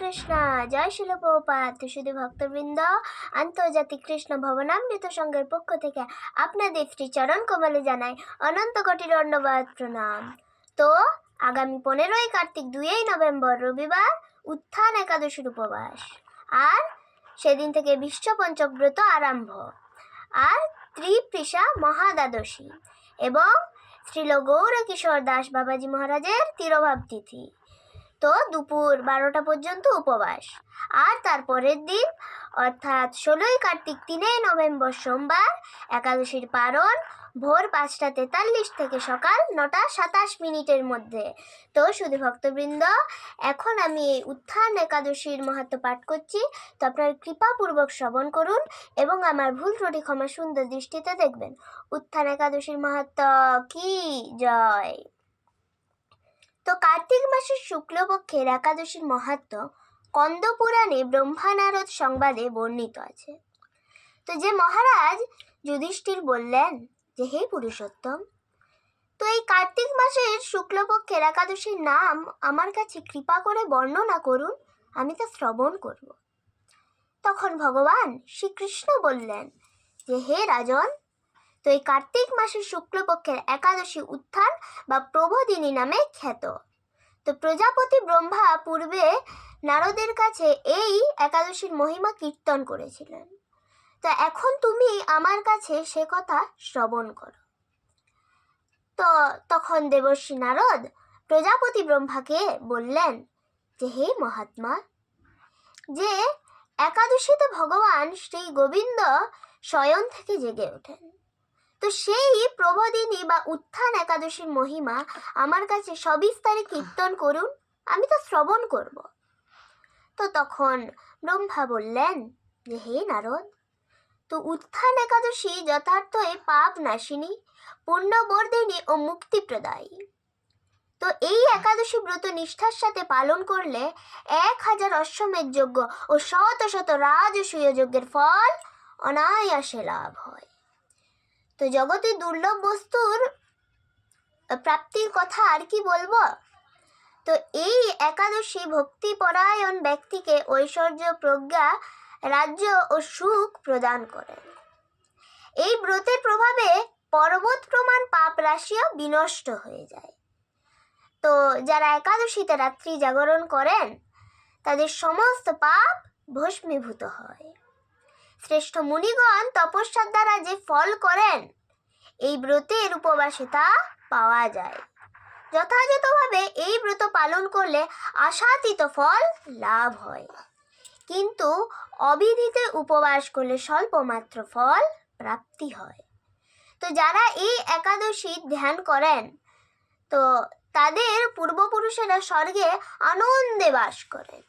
কৃষ্ণ। জয় শিল প্রপাত শুধু ভক্তবৃন্দ। আন্তর্জাতিক কৃষ্ণ ভবনামৃত সংঘের পক্ষ থেকে আপনাদের শ্রী চরণ কমলে জানাই অনন্ত কোটির অন্নবাদ প্রণাম। তো, আগামী পনেরোই কার্তিক দুইই নভেম্বর রবিবার উত্থান একাদশীর উপবাস। আর সেদিন থেকে বিশ্ব পঞ্চব্রত আরম্ভ। আর ত্রিপৃষা মহাদ্বাদশী এবং শ্রীল গৌর কিশোর দাস বাবাজি মহারাজের তিরোভাব তিথি। তো দুপুর বারোটা পর্যন্ত উপবাস। আর তারপরের দিন, অর্থাৎ ষোলোই কার্তিক তিনই নভেম্বর সোমবার, একাদশীর পারণ, ভোর পাঁচটা তেতাল্লিশ থেকে সকাল নটা সাতাশ মিনিটের মধ্যে। তো শুধু ভক্তবৃন্দ, এখন আমি এই উত্থান একাদশীর মাহাত্ম পাঠ করছি। তো আপনার কৃপাপূর্বক শ্রবণ করুন এবং আমার ভুল ত্রুটি ক্ষমা সুন্দর দৃষ্টিতে দেখবেন। উত্থান একাদশীর মাহাত্ম কি? জয়। কার্তিক মাসের শুক্লপক্ষের একাদশীর মাহাত্ম কন্দপুরাণে ব্রহ্মানারদ সংবাদে বর্ণিত আছে। তো যে মহারাজ যুধিষ্ঠির বললেন যে, হে পুরুষোত্তম, তো এই কার্তিক মাসের শুক্লপক্ষের একাদশীর নাম আমার কাছে কৃপা করে বর্ণনা করুন, আমি তা শ্রবণ করব। তখন ভগবান শ্রীকৃষ্ণ বললেন যে, হে রাজন, তো এই কার্তিক মাসের শুক্লপক্ষের একাদশী উত্থান বা প্রবোদিনী নামে খ্যাত। তো প্রজাপতি ব্রহ্মা পূর্বে নারদের কাছে এই একাদশীর মহিমা কীর্তন করেছিলেন। তা এখন তুমি আমার কাছে সে কথা শ্রবণ করো। তো তখন দেবর্ষী নারদ প্রজাপতি ব্রহ্মাকে বললেন, যে হে মহাত্মা, যে একাদশীতে ভগবান শ্রী গোবিন্দ শয়ন থেকে জেগে ওঠেন। তো সেই প্রবোদিনী বা উত্থান একাদশীর মহিমা আমার কাছে সবিস্তারে কীর্তন করুন, আমি তো শ্রবণ করব। তো তখন ব্রহ্মা বললেন, যে হে নারদ, তো উত্থান একাদশী যথার্থই পাপ নাশিনী, পুণ্যবর্ধিনী ও মুক্তিপ্রদায়ী। তো এই একাদশী ব্রত নিষ্ঠার সাথে পালন করলে এক হাজার অশ্বমেধ যজ্ঞ ও শত শত রাজসূয় যজ্ঞের ফল অনায়াসে লাভ হয়। তো জগতে দুর্লভ বস্তুর প্রাপ্তির কথা আর কি বলব? তো এই একাদশী ভক্তিপরায়ণ ব্যক্তিকে ঐশ্বর্য, প্রজ্ঞা, রাজ্য ও সুখ প্রদান করেন এই ব্রতের প্রভাবে পর্বত প্রমাণ পাপ রাশিও বিনষ্ট হয়ে যায়। তো যারা একাদশীতে রাত্রি জাগরণ করেন, তাদের সমস্ত পাপ ভস্মীভূত হয়। শ্রেষ্ঠ মুনিগণ তপস্যার দ্বারা যে ফল করেন, এই ব্রতের উপবাসে তা পাওয়া যায়। যথাযথভাবে এই ব্রত পালন করলে আশাতীত ফল লাভ হয়। কিন্তু অবিধিতে উপবাস করলে স্বল্পমাত্র ফল প্রাপ্তি হয়। তো যারা এই একাদশী ধ্যান করেন, তো তাদের পূর্বপুরুষেরা স্বর্গে আনন্দে বাস করেন।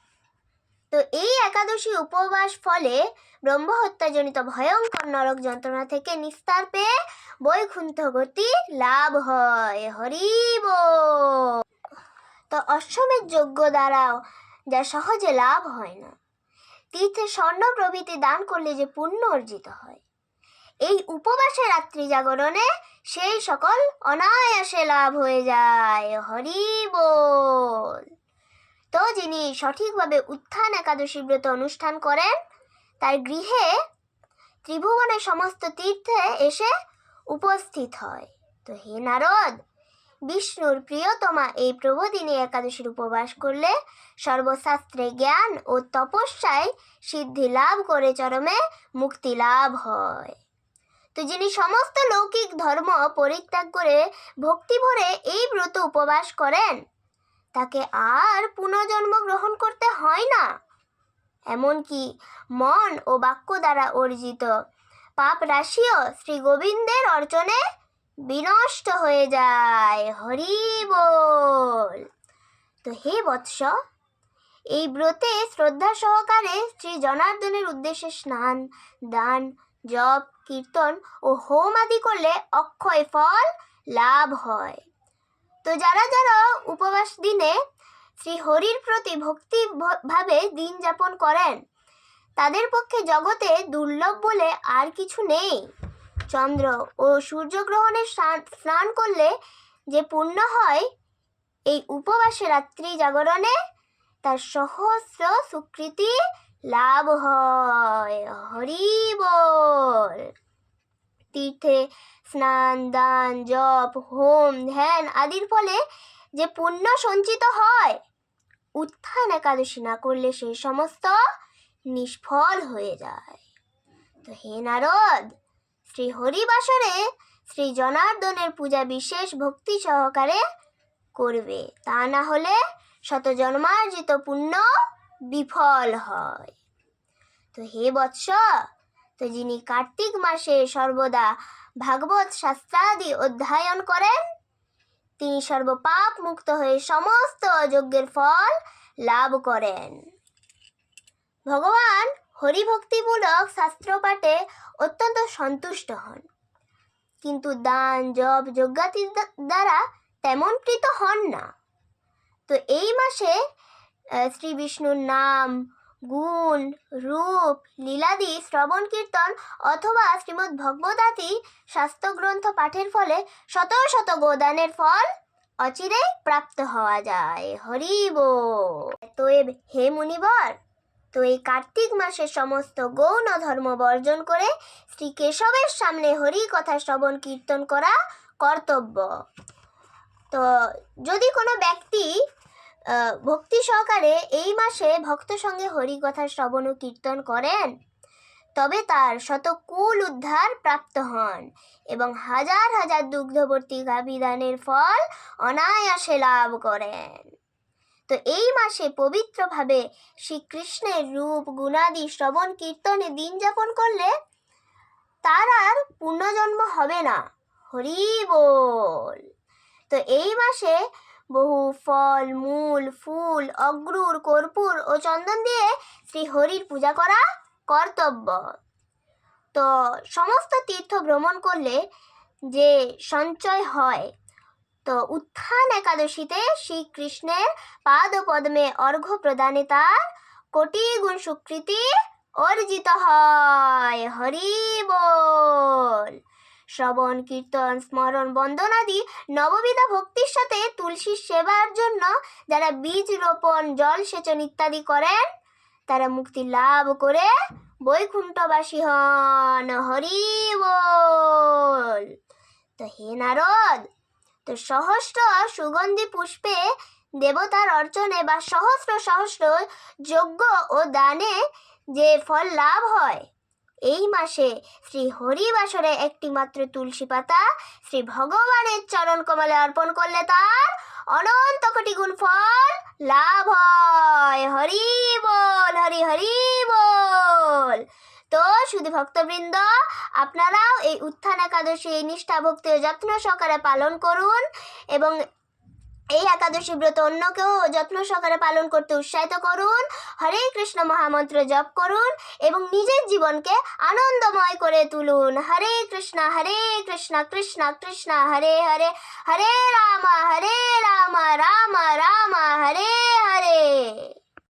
তো এই একাদশী উপবাস ফলে ব্রহ্মহত্যাজনিত ভয়ঙ্কর নরক যন্ত্রণা থেকে নিস্তার পেয়ে বৈকুণ্ঠ গতি লাভ হয়। হরিব তো অশ্বমের যোগ্য দ্বারাও যা সহজে লাভ হয় না। তীর্থে স্বর্ণ প্রভৃতি দান করলে যে পুণ্য অর্জিত হয়। এই উপবাসে রাত্রি জাগরণে সেই সকল অনায়াসে লাভ হয়ে যায়। হরি বল তো যিনি সঠিকভাবে উত্থান একাদশী ব্রত অনুষ্ঠান করেন, তার গৃহে ত্রিভুবনের সমস্ত তীর্থে এসে উপস্থিত হয়। তো হে নারদ, বিষ্ণুর প্রিয়তমা এই প্রবোদিনী একাদশীর উপবাস করলে সর্বশাস্ত্রে জ্ঞান ও তপস্যায় সিদ্ধি লাভ করে চরমে মুক্তি লাভ হয়। তো যিনি সমস্ত লৌকিক ধর্ম পরিত্যাগ করে ভক্তি ভরে এই ব্রত উপবাস করেন তাকে আর পুনর্জন্ম গ্রহণ করতে হয় না। এমনকি মন ও বাক্য দ্বারা অর্জিত পাপ রাশিও শ্রী গোবিন্দের অর্চনে বিনষ্ট হয়ে যায়। হরি বল। তো হে বৎস, এই ব্রতে শ্রদ্ধা সহকারে শ্রী জনার্দনের উদ্দেশ্যে স্নান, দান, জপ, কীর্তন ও হোম আদি করলে অক্ষয় ফল লাভ হয়। তো যারা যারা উপবাস দিনে শ্রী হরির প্রতি ভক্তি ভাবে দিন যাপন করেন, তাদের পক্ষে জগতে দুর্লভ বলে আর কিছু নেই। চন্দ্র ও সূর্যগ্রহণের স্নান- স্নান করলে যে পুণ্য হয়, এই উপবাসে রাত্রি জাগরণে তার সহস্র সুকৃতি লাভ হয়। হরি বল। তীর্থে স্নান, দান, জপ, হোম, ধ্যান আদির ফলে যে পুণ্য সঞ্চিত হয়, উত্থান একাদশী না করলে সেই সমস্ত নিষ্ফল হয়ে যায়। তো হে নারদ শ্রী হরিবাসরে শ্রী জনার্দনের পূজা বিশেষ ভক্তি সহকারে করবে। তা না হলে শত জন্মার্জিত পুণ্য বিফল হয়। তো হে বৎস তো যিনি কার্তিক মাসে সর্বদা ভাগবত শাস্ত্রাদি অধ্যয়ন করেন, তিনি সর্বপাপ মুক্ত হয়ে সমস্ত যজ্ঞের ফল লাভ করেন। ভগবান হরিভক্তিমূলক শাস্ত্র পাঠে অত্যন্ত সন্তুষ্ট হন। কিন্তু দান, জপ যজ্ঞাতির দ্বা- দ্বারা তেমন প্রীত হন না। তো এই মাসে শ্রী বিষ্ণুর নাম গুণ, রূপ, লীলাদি, শ্রবণ কীর্তন অথবা শ্রীমদ্ ভগবদাতি শাস্ত্রগ্রন্থ পাঠের ফলে শত শত গোদানের ফল অচিরেই প্রাপ্ত হওয়া যায়। হরিব তো হে মুনিবর, তো এই কার্তিক মাসে সমস্ত গৌণ ধর্ম বর্জন করে শ্রী কেশবের সামনে হরি কথা শ্রবণ কীর্তন করা কর্তব্য। তো যদি কোনো ব্যক্তি ভক্তি সহকারে এই মাসে ভক্ত সঙ্গে হরি কথা শ্রবণ ও কীর্তন করেন। তবে তার শত কুল উদ্ধার প্রাপ্ত হন এবং হাজার হাজার দুগ্ধবর্তী গাভিদানের ফল অনায়াসে লাভ করেন। তো এই মাসে পবিত্রভাবে শ্রীকৃষ্ণের রূপ, গুণাদি, শ্রবণ, কীর্তনে দিন যাপন করলে তার আর পুনর্জন্ম হবে না। হরি বল। তো এই মাসে বহু ফল, মূল, ফুল, অগ্রুর, কর্পূর ও চন্দন দিয়ে শ্রী হরির পূজা করা কর্তব্য। তো সমস্ত তীর্থ ভ্রমণ করলে যে সঞ্চয় হয়, তো উত্থান একাদশীতে শ্রীকৃষ্ণের পাদ পদ্মে অর্ঘ্য প্রদানে তার কোটি গুণ স্বীকৃতি অর্জিত হয়। হরি বল! শ্রবণ, কীর্তন, স্মরণ বন্দনাদি নববিধা ভক্তির সাথে তুলসীর সেবার জন্য যারা বীজ রোপণ, জল সেচন ইত্যাদি করেন, তারা মুক্তি লাভ করে বৈকুণ্ঠবাসী হন। হরি বল। তো হে নারদ, তো সহস্র সুগন্ধি পুষ্পে দেবতার অর্চনে বা সহস্র সহস্র যজ্ঞ ও দানে যে ফল লাভ হয় এই মাসে শ্রী হরিবাসরে একটি মাত্র তুলসী পাতা শ্রী ভগবানের চরণ কমলে অর্পণ করলে তার অনন্ত কোটি গুণ ফল লাভ হয়। হরি বল, হরি হরি বল। তো শুধু ভক্তবৃন্দ, আপনারাও এই উত্থান একাদশী এই নিষ্ঠা ভক্তি যত্ন সহকারে পালন করুন এবং এই একাদশী ব্রত অন্যকেও যত্ন সহকারে পালন করতে উৎসাহিত করুন। হরে কৃষ্ণ মহামন্ত্র জপ করুন এবং নিজের জীবনকে আনন্দময় করে তুলুন। হরে কৃষ্ণ হরে কৃষ্ণ কৃষ্ণ কৃষ্ণ, হরে হরে হরে রাম হরে রাম রাম রাম, হরে হরে।